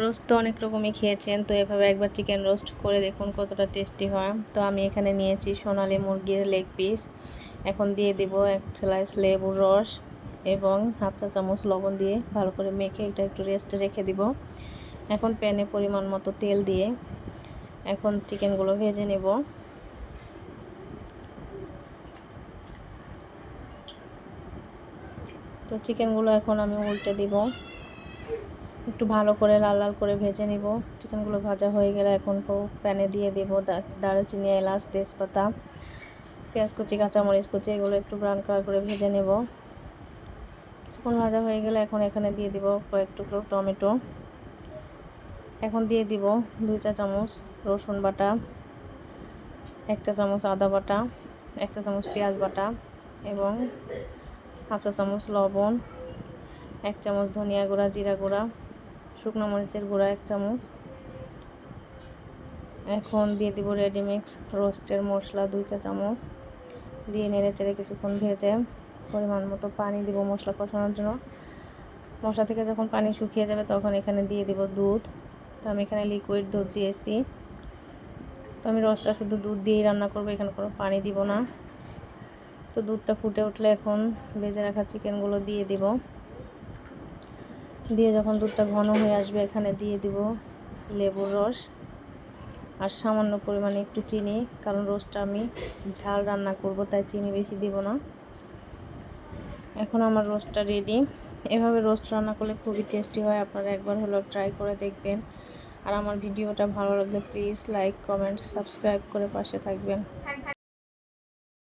Roast তো অনেক রকমই খেয়েছেন, তো এভাবে একবার চিকেন রোস্ট করে দেখুন কতটা টেস্টি হয়। তো আমি এখানে নিয়েছি সোনালি মুরগির লেগ পিস এখন দিয়ে দেব এক স্লাইস লেবুর রস এবং হাফ চা চামচ লবণ দিয়ে ভালো করে মেখে এটা একটু রেস্টে রেখে দিব। এখন প্যানে পরিমাণ মতো তেল দিয়ে এখন চিকেনগুলো ভেজে নেব। তো চিকেনগুলো এখন আমি উল্টে দিব। একটু ভালো করে লাল লাল করে ভেজে নিব। চিকেনগুলো ভাজা হয়ে গেলে এখন প্যানে দিয়ে দেব দারুচিনি, এলাচ, তেজপাতা, পেঁয়াজ কুচি, কাঁচামরিচ কুচি, এগুলো একটু ব্রাউন কালার করে ভেজে নেব। কিছুক্ষণ ভাজা হয়ে গেলে এখন এখানে দিয়ে দিব কয়েক টুকরো টমেটো। এখন দিয়ে দিব দুই চা চামচ রসুন বাটা একটা চামচ আদা বাটা একটা চামচ পেঁয়াজ বাটা এবং হাফ চা চামচ লবণ, এক চামচ ধনিয়া গুঁড়া, জিরা গুঁড়া শুকনো মরিচের গুঁড়া এক চামচ। এখন দিয়ে দিব রেডিমিক্স রোস্টের মশলা দুই চা চামচ। দিয়ে নেড়ে চেড়ে কিছুক্ষণ ভেজে পরিমাণ মতো পানি দিব মশলা কষানোর জন্য। মশলা থেকে যখন পানি শুকিয়ে যাবে তখন এখানে দিয়ে দিব দুধ। তো আমি এখানে লিকুইড দুধ দিয়েছি। তো আমি রসটা শুধু দুধ দিয়েই রান্না করব, এখানে কোনো পানি দিব না। তো দুধটা ফুটে উঠলে এখন ভেজে রাখা চিকেনগুলো দিয়ে দিব। দিয়ে যখন দুধটা ঘন হয়ে আসবে, এখানে দিয়ে দিব লেবুর রস আর সামান্য পরিমাণে একটু চিনি, কারণ রোস্টটা আমি ঝাল রান্না করব, তাই চিনি বেশি দিব না। এখন আমার রোস্টটা রেডি এভাবে রোস্ট রান্না করলে খুবই টেস্টি হয়, আপনারা একবার হলেও ট্রাই করে দেখবেন। আর আমার ভিডিওটা ভালো লাগলে প্লিজ লাইক কমেন্ট সাবস্ক্রাইব করে পাশে থাকবেন।